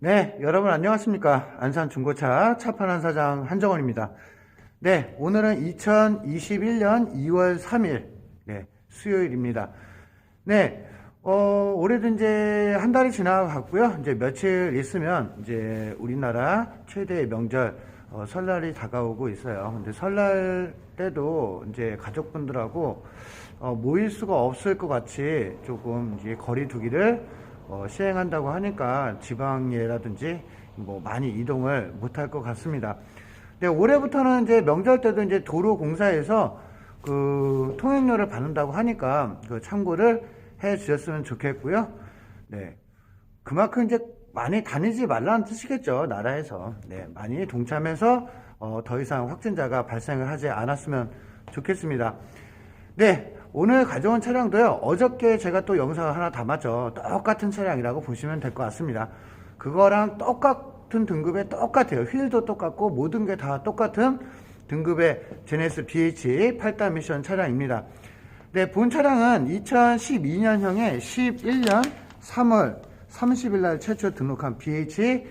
네, 여러분 안녕하십니까. 안산 중고차 차판한 사장 한정원입니다. 네, 오늘은 2021년 2월 3일, 네, 수요일입니다. 네, 어, 올해도 이제 한 달이 지나갔고요. 이제 며칠 있으면 이제 우리나라 최대의 명절, 어, 설날이 다가오고 있어요. 근데 설날 때도 이제 가족분들하고 어, 모일 수가 없을 것 같이 조금 이제 거리 두기를 어, 시행한다고 하니까 지방예라든지 뭐 많이 이동을 못할 것 같습니다. 네, 올해부터는 이제 명절 때도 이제 도로 공사에서 그 통행료를 받는다고 하니까 그 참고를 해 주셨으면 좋겠고요. 네. 그만큼 이제 많이 다니지 말라는 뜻이겠죠, 나라에서. 네, 많이 동참해서 어, 더 이상 확진자가 발생을 하지 않았으면 좋겠습니다. 네, 오늘 가져온 차량도요, 어저께 제가 또 영상을 하나 담았죠. 똑같은 차량이라고 보시면 될 것 같습니다. 그거랑 똑같은 등급의 똑같아요. 휠도 똑같고 모든 게 다 똑같은 등급의 제네스 BH 8단 미션 차량입니다. 네, 본 차량은 2012년형의 11년 3월 30일 날 최초 등록한 BH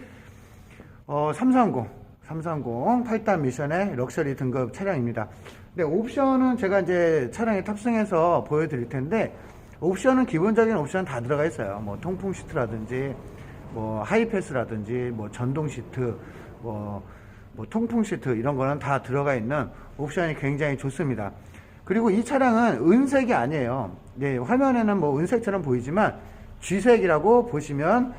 어, 330, 330 8단 미션의 럭셔리 등급 차량입니다. 네, 옵션은 제가 이제 차량에 탑승해서 보여드릴 텐데, 옵션은 기본적인 옵션 다 들어가 있어요. 뭐 통풍 시트라든지, 뭐 하이패스라든지, 뭐 전동 시트, 뭐, 뭐 통풍 시트 이런 거는 다 들어가 있는 옵션이 굉장히 좋습니다. 그리고 이 차량은 은색이 아니에요. 네, 화면에는 뭐 은색처럼 보이지만 쥐색이라고 보시면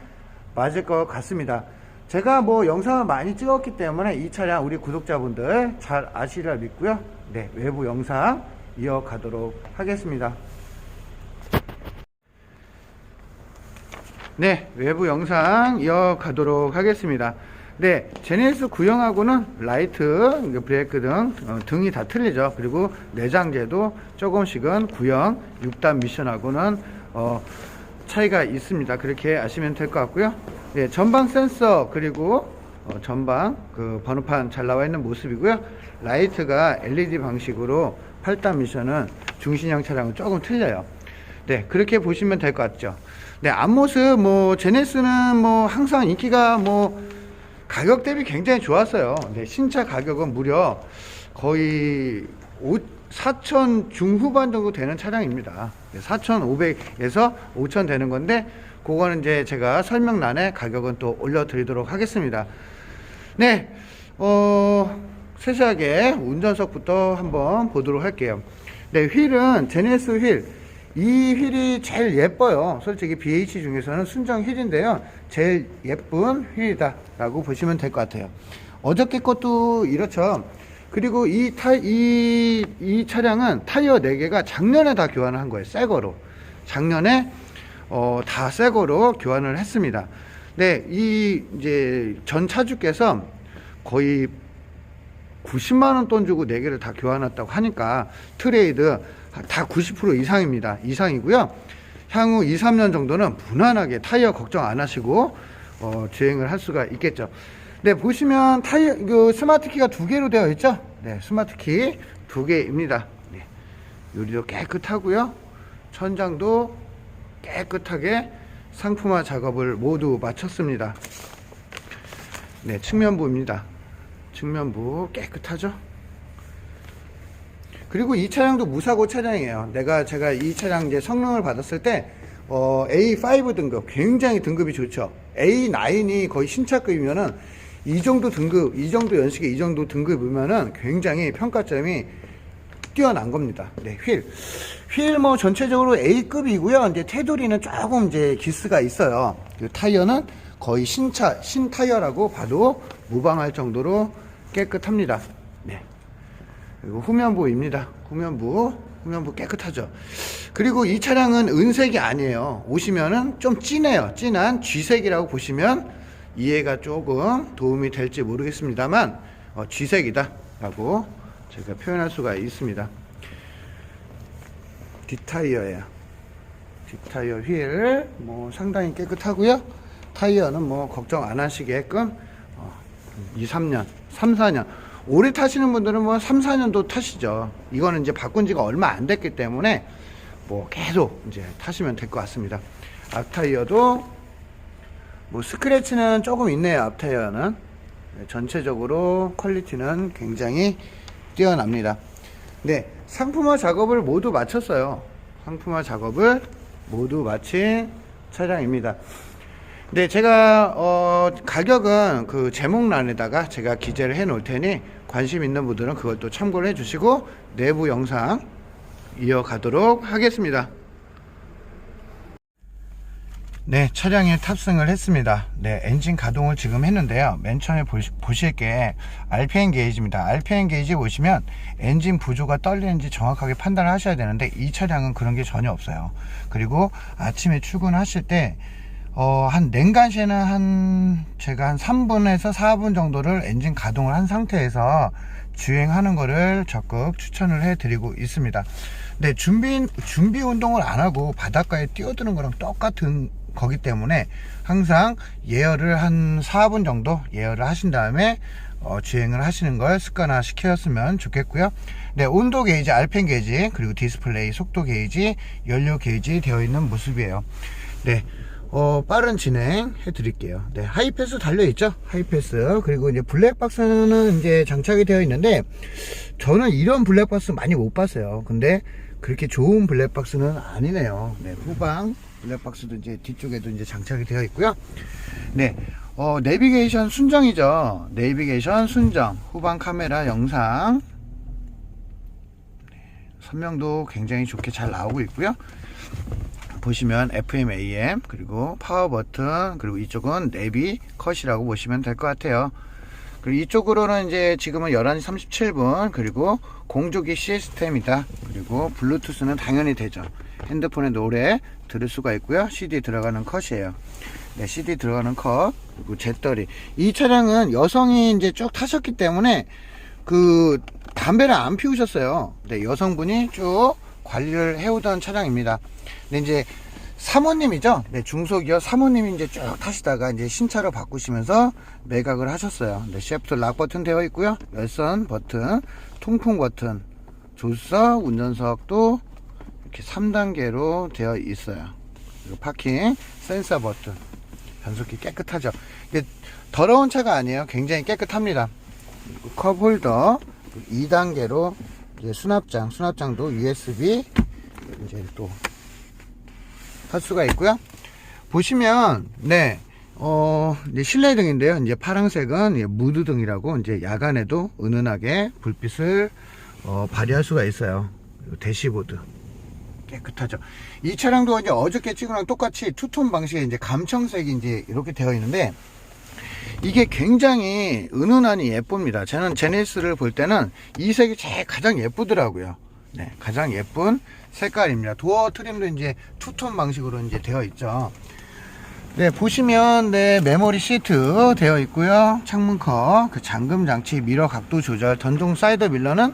맞을 것 같습니다. 제가 뭐 영상을 많이 찍었기 때문에 이 차량 우리 구독자분들 잘 아시리라 믿고요. 네, 외부 영상 이어가도록 하겠습니다. 네, 외부 영상 이어가도록 하겠습니다. 네, 제네시스 구형하고는 라이트, 브레이크 등 어, 등이 다 틀리죠. 그리고 내장재도 조금씩은 구형 6단 미션하고는 어, 차이가 있습니다. 그렇게 아시면 될 것 같고요. 네, 전방 센서 그리고 어, 전방 그 번호판 잘 나와 있는 모습이고요. 라이트가 LED 방식으로 8단 미션은 중신형 차량은 조금 틀려요. 네, 그렇게 보시면 될 것 같죠. 네, 앞모습 뭐 제네스는 뭐 항상 인기가 뭐 가격 대비 굉장히 좋았어요. 네, 신차 가격은 무려 거의 5, 4천 중후반 정도 되는 차량입니다. 4,500에서 5천 되는 건데, 그거는 이제 제가 설명란에 가격은 또 올려드리도록 하겠습니다. 네, 어, 세세하게 운전석부터 한번 보도록 할게요. 네, 휠은 제네스 휠. 이 휠이 제일 예뻐요. 솔직히 BH 중에서는 순정 휠인데요. 제일 예쁜 휠이다 라고 보시면 될 것 같아요. 어저께 것도 이렇죠. 그리고 이 타, 이, 이 차량은 타이어 4개가 작년에 다 교환을 한 거예요. 새 거로. 작년에, 어, 다 새 거로 교환을 했습니다. 네, 이, 이제, 전 차주께서 거의 90만 원 돈 주고 4개를 다 교환했다고 하니까 트레이드 다 90% 이상입니다. 이상이고요. 향후 2, 3년 정도는 무난하게 타이어 걱정 안 하시고, 어, 주행을 할 수가 있겠죠. 네, 보시면 타이어, 그 스마트 키가 두 개로 되어 있죠? 네, 스마트 키 두 개입니다. 네. 유리도 깨끗하고요. 천장도 깨끗하게 상품화 작업을 모두 마쳤습니다. 네, 측면부입니다. 측면부 깨끗하죠? 그리고 이 차량도 무사고 차량이에요. 내가 제가 이 차량 이제 성능을 받았을 때 어, A5 등급 굉장히 등급이 좋죠. A9이 거의 신차급이면은 이 정도 등급, 이 정도 연식의 이 정도 등급이면은 굉장히 평가점이 뛰어난 겁니다. 네, 휠. 휠 뭐 전체적으로 A급이고요. 이제 테두리는 조금 이제 기스가 있어요. 그 타이어는 거의 신차, 신타이어라고 봐도 무방할 정도로 깨끗합니다. 네. 그리고 후면부입니다. 후면부, 후면부 깨끗하죠. 그리고 이 차량은 은색이 아니에요. 오시면은 좀 진해요. 진한 쥐색이라고 보시면 이해가 조금 도움이 될지 모르겠습니다만 어, 쥐색이다 라고 제가 표현할 수가 있습니다. 뒷타이어예요. 뒷타이어 휠 뭐 상당히 깨끗하고요. 타이어는 뭐 걱정 안 하시게끔 어, 2, 3년, 3, 4년. 오래 타시는 분들은 뭐 3, 4년도 타시죠. 이거는 이제 바꾼 지가 얼마 안 됐기 때문에 뭐 계속 이제 타시면 될 것 같습니다. 앞타이어도 뭐 스크래치는 조금 있네요 앞 타이어는. 네, 전체적으로 퀄리티는 굉장히 뛰어납니다. 네 상품화 작업을 모두 마쳤어요. 상품화 작업을 모두 마친 차량입니다 네, 제가 어, 가격은 그 제목란에다가 제가 기재를 해 놓을 테니 관심 있는 분들은 그것도 참고를 해 주시고 내부 영상 이어가도록 하겠습니다. 네, 차량에 탑승을 했습니다. 네, 엔진 가동을 지금 했는데요. 맨 처음에 보시, 보실 게 RPM 게이지입니다. RPM 게이지 보시면 엔진 부조가 떨리는지 정확하게 판단을 하셔야 되는데 이 차량은 그런 게 전혀 없어요. 그리고 아침에 출근하실 때 어, 한 냉간시에는 한 제가 한 3분에서 4분 정도를 엔진 가동을 한 상태에서 주행하는 거를 적극 추천을 해 드리고 있습니다. 네, 준비 준비 운동을 안 하고 바닷가에 뛰어드는 거랑 똑같은 거기 때문에 항상 예열을 한 4분 정도 예열을 하신 다음에 어, 주행을 하시는 걸 습관화 시켰으면 좋겠고요. 네, 온도 게이지, RPM 게이지, 그리고 디스플레이, 속도 게이지, 연료 게이지 되어 있는 모습이에요. 네, 어, 빠른 진행 해 드릴게요. 네, 하이패스 달려 있죠? 하이패스. 그리고 이제 블랙박스는 이제 장착이 되어 있는데, 저는 이런 블랙박스 많이 못 봤어요. 근데 그렇게 좋은 블랙박스는 아니네요. 네, 후방 블랙박스도 이제 뒤쪽에도 이제 장착이 되어 있고요. 네, 어, 내비게이션 순정이죠. 내비게이션 순정. 후방 카메라 영상. 네, 선명도 굉장히 좋게 잘 나오고 있고요. 보시면 FM, AM 그리고 파워 버튼 그리고 이쪽은 내비 컷이라고 보시면 될 것 같아요. 그리고 이쪽으로는 이제 지금은 11시 37분 그리고 공조기 시스템이다. 그리고 블루투스는 당연히 되죠. 핸드폰에 노래 들을 수가 있고요. CD 들어가는 컷이에요. 네, CD 들어가는 컷 그리고 잿더리. 이 차량은 여성이 이제 쭉 타셨기 때문에 그 담배를 안 피우셨어요. 네, 여성분이 쭉 관리를 해오던 차량입니다. 근데 이제 사모님이죠. 네, 중소기업 사모님이 이제 쭉 타시다가 이제 신차로 바꾸시면서 매각을 하셨어요. 네, 셰프트 락 버튼 되어 있고요. 열선 버튼, 통풍 버튼, 조수석, 운전석도 이렇게 3단계로 되어 있어요. 그리고 파킹, 센서 버튼, 변속기 깨끗하죠. 이게 더러운 차가 아니에요. 굉장히 깨끗합니다. 컵 홀더, 2단계로 이제 수납장, 수납장도 USB 이제 또 할 수가 있고요. 보시면 네. 어, 이제 실내 등인데요. 이제 파란색은 이제 무드 등이라고 이제 야간에도 은은하게 불빛을 어, 발휘할 수가 있어요. 대시보드 깨끗하죠. 이 차량도 이제 어저께 찍은 거랑 똑같이 투톤 방식의 이제 감청색이 이제 이렇게 되어 있는데 이게 굉장히 은은하니 예쁩니다. 저는 제네시스를 볼 때는 이 색이 제일 가장 예쁘더라고요. 네, 가장 예쁜 색깔입니다. 도어 트림도 이제 투톤 방식으로 이제 되어 있죠. 네, 보시면 네, 메모리 시트 되어 있고요. 창문 컷, 그 잠금 장치, 미러 각도 조절, 전동 사이드 밀러는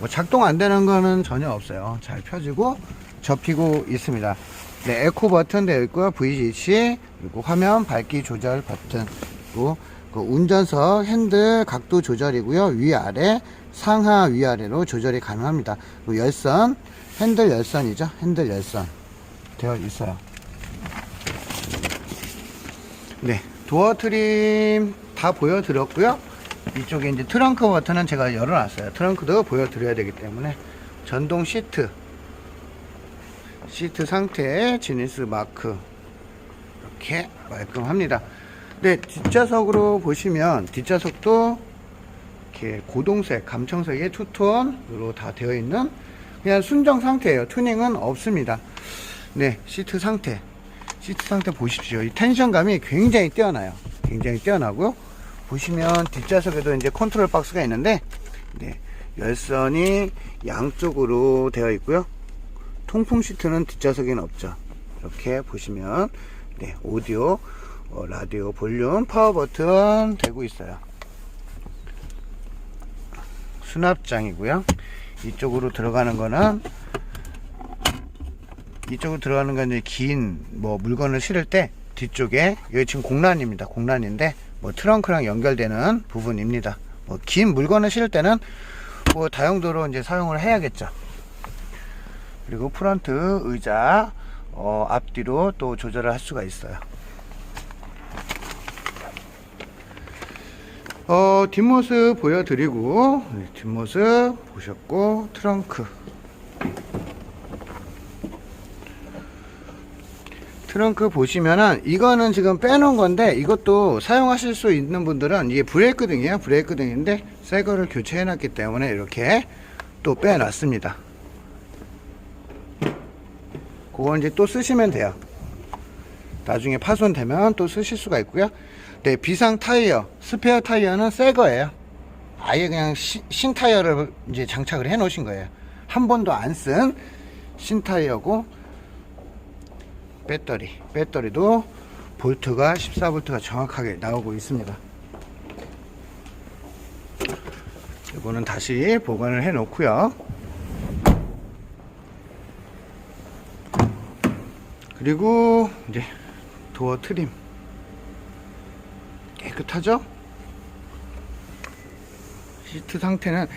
뭐 작동 안 되는 거는 전혀 없어요. 잘 펴지고 접히고 있습니다. 네, 에코 버튼 되어 있고요. VGC 그리고 화면 밝기 조절 버튼 그리고 그 운전석 핸들 각도 조절이고요. 위아래 상하 위아래로 조절이 가능합니다. 그리고 열선 핸들 열선이죠. 핸들 열선 되어 있어요. 네, 도어 트림 다 보여드렸고요. 이쪽에 이제 트렁크 버튼은 제가 열어놨어요. 트렁크도 보여드려야 되기 때문에 전동 시트 시트 상태 지니스 마크 이렇게 말끔합니다. 네, 뒷좌석으로 보시면 뒷좌석도 이렇게 고동색, 감청색의 투톤으로 다 되어 있는 그냥 순정 상태예요. 튜닝은 없습니다. 네, 시트 상태. 시트 상태 보십시오. 이 텐션감이 굉장히 뛰어나요. 굉장히 뛰어나고요. 보시면 뒷좌석에도 이제 컨트롤 박스가 있는데 네, 열선이 양쪽으로 되어 있고요. 통풍 시트는 뒷좌석에는 없죠. 이렇게 보시면 네, 오디오, 어, 라디오 볼륨, 파워 버튼 되고 있어요. 수납장이고요. 이쪽으로 들어가는 거는 이쪽으로 들어가는 건 이제 긴 뭐 물건을 실을 때 뒤쪽에 여기 지금 공란입니다. 공란인데 뭐 트렁크랑 연결되는 부분입니다. 뭐 긴 물건을 실을 때는 뭐 다용도로 이제 사용을 해야겠죠. 그리고 프런트 의자 어, 앞뒤로 또 조절을 할 수가 있어요. 어, 뒷모습 보여드리고, 네, 뒷모습 보셨고, 트렁크. 트렁크 보시면은, 이거는 지금 빼놓은 건데, 이것도 사용하실 수 있는 분들은, 이게 브레이크 등이에요. 브레이크 등인데, 새 거를 교체해 놨기 때문에, 이렇게 또 빼놨습니다. 그건 이제 또 쓰시면 돼요. 나중에 파손되면 또 쓰실 수가 있고요. 네, 비상 타이어, 스페어 타이어는 새 거예요. 아예 그냥 시- 신 타이어를 이제 장착을 해 놓으신 거예요. 한 번도 안 쓴 신 타이어고 배터리, 배터리도 볼트가 14볼트가 정확하게 나오고 있습니다. 이거는 다시 보관을 해 놓고요. 그리고 이제 도어 트림 깨끗하죠? 시트 상태는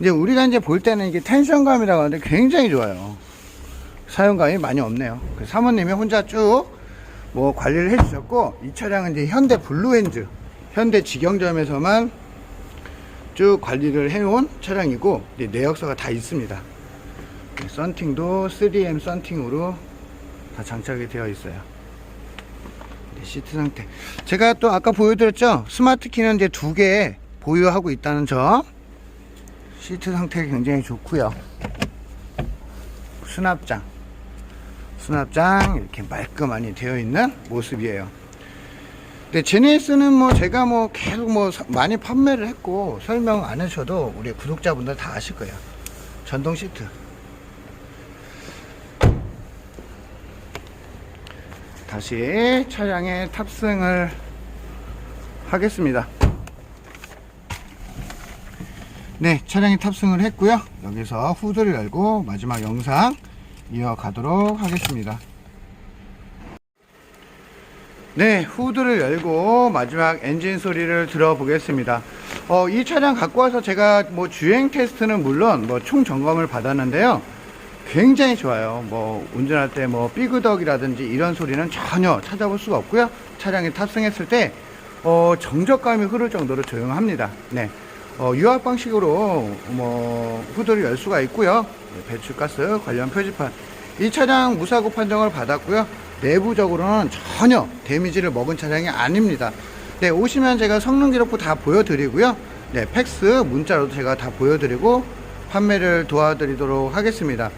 이제 우리가 이제 볼 때는 이게 텐션감이라고 하는데 굉장히 좋아요. 사용감이 많이 없네요. 그 사모님이 혼자 쭉 뭐 관리를 해주셨고 이 차량은 이제 현대 블루엔즈 현대 직영점에서만 쭉 관리를 해놓은 차량이고 내역서가 다 있습니다. 네, 썬팅도 3M 썬팅으로 다 장착이 되어 있어요. 네, 시트 상태. 제가 또 아까 보여드렸죠? 스마트 키는 이제 두 개 보유하고 있다는 점. 시트 상태 굉장히 좋고요. 수납장. 수납장 이렇게 말끔하니 되어 있는 모습이에요. 근데 제네시스는 뭐 제가 뭐 계속 뭐 사- 많이 판매를 했고 설명 안 하셔도 우리 구독자분들 다 아실 거예요. 전동 시트. 다시 차량에 탑승을 하겠습니다. 네, 차량에 탑승을 했고요. 여기서 후드를 열고 마지막 영상 이어가도록 하겠습니다. 네, 후드를 열고 마지막 엔진 소리를 들어보겠습니다. 어, 이 차량 갖고 와서 제가 뭐 주행 테스트는 물론 뭐 총 점검을 받았는데요. 굉장히 좋아요. 뭐 운전할 때 뭐 삐그덕이라든지 이런 소리는 전혀 찾아볼 수가 없고요. 차량에 탑승했을 때 어, 정적감이 흐를 정도로 조용합니다. 네. 어, 유압 방식으로 뭐 후드를 열 수가 있고요. 네, 배출가스 관련 표지판. 이 차량 무사고 판정을 받았고요. 내부적으로는 전혀 데미지를 먹은 차량이 아닙니다. 네, 오시면 제가 성능 기록부 다 보여드리고요. 네, 팩스 문자로도 제가 다 보여드리고 판매를 도와드리도록 하겠습니다.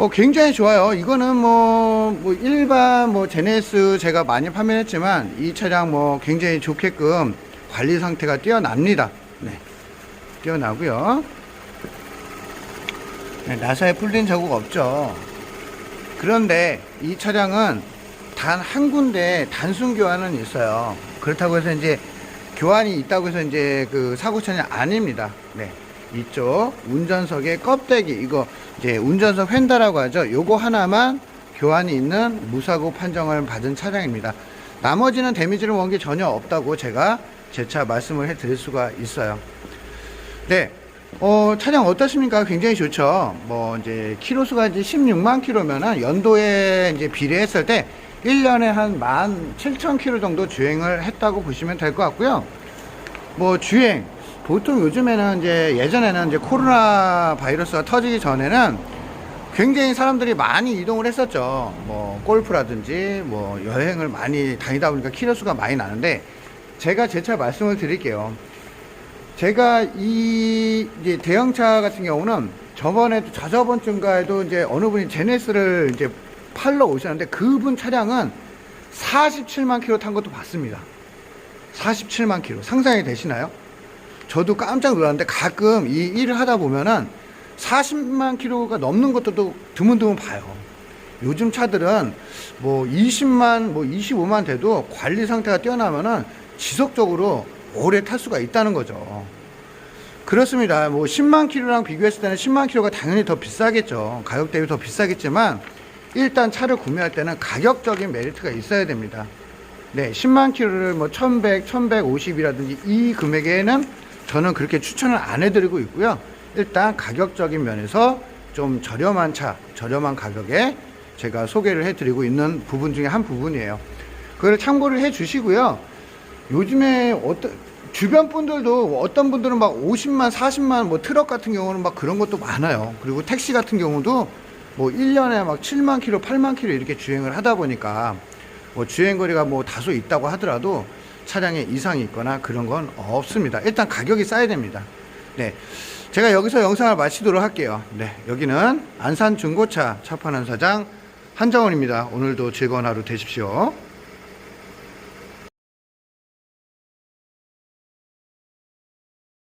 어, 굉장히 좋아요. 이거는 뭐, 뭐, 일반 뭐, 제네스 제가 많이 판매했지만, 이 차량 뭐, 굉장히 좋게끔 관리 상태가 뛰어납니다. 네. 뛰어나고요 네, 나사에 풀린 자국 없죠. 그런데 이 차량은 단 한 군데 단순 교환은 있어요. 그렇다고 해서 이제 교환이 있다고 해서 이제 그 사고 차는 아닙니다. 네. 이쪽 운전석의 껍데기 이거 이제 운전석 휀다라고 하죠. 요거 하나만 교환이 있는 무사고 판정을 받은 차량입니다. 나머지는 데미지를 먹은 게 전혀 없다고 제가 재차 말씀을 해 드릴 수가 있어요. 네. 어, 차량 어떠십니까? 굉장히 좋죠. 뭐, 이제, 키로수가 이제 16만 킬로면은 연도에 이제 비례했을 때 1년에 한 17,000킬로 정도 주행을 했다고 보시면 될 것 같고요. 뭐, 주행. 보통 요즘에는 이제 예전에는 이제 코로나 바이러스가 터지기 전에는 굉장히 사람들이 많이 이동을 했었죠. 뭐, 골프라든지 뭐, 여행을 많이 다니다 보니까 키로수가 많이 나는데 제가 재차 말씀을 드릴게요. 제가 이 대형차 같은 경우는 저번에도 저저번 주인가에도 이제 어느 분이 제네스를 이제 팔러 오셨는데 그분 차량은 47만 킬로 탄 것도 봤습니다. 47만 킬로 상상이 되시나요? 저도 깜짝 놀랐는데 가끔 이 일을 하다 보면은 40만 킬로가 넘는 것도 드문드문 봐요. 요즘 차들은 뭐 20만, 뭐 25만 돼도 관리 상태가 뛰어나면은 지속적으로 오래 탈 수가 있다는 거죠. 그렇습니다. 뭐 10만 킬로랑 비교했을 때는 10만 킬로가 당연히 더 비싸겠죠. 가격 대비 더 비싸겠지만 일단 차를 구매할 때는 가격적인 메리트가 있어야 됩니다. 네, 10만 킬로를 뭐 1100, 1150이라든지 이 금액에는 저는 그렇게 추천을 안 해드리고 있고요. 일단 가격적인 면에서 좀 저렴한 차, 저렴한 가격에 제가 소개를 해드리고 있는 부분 중에 한 부분이에요. 그걸 참고를 해 주시고요. 요즘에 어떤 주변 분들도 어떤 분들은 막 50만, 40만 뭐 트럭 같은 경우는 막 그런 것도 많아요. 그리고 택시 같은 경우도 뭐 1년에 막 7만 킬로, 8만 킬로 이렇게 주행을 하다 보니까 뭐 주행 거리가 뭐 다소 있다고 하더라도 차량에 이상이 있거나 그런 건 없습니다. 일단 가격이 싸야 됩니다. 네. 제가 여기서 영상을 마치도록 할게요. 네. 여기는 안산 중고차 차파는 사장 한정원입니다. 오늘도 즐거운 하루 되십시오.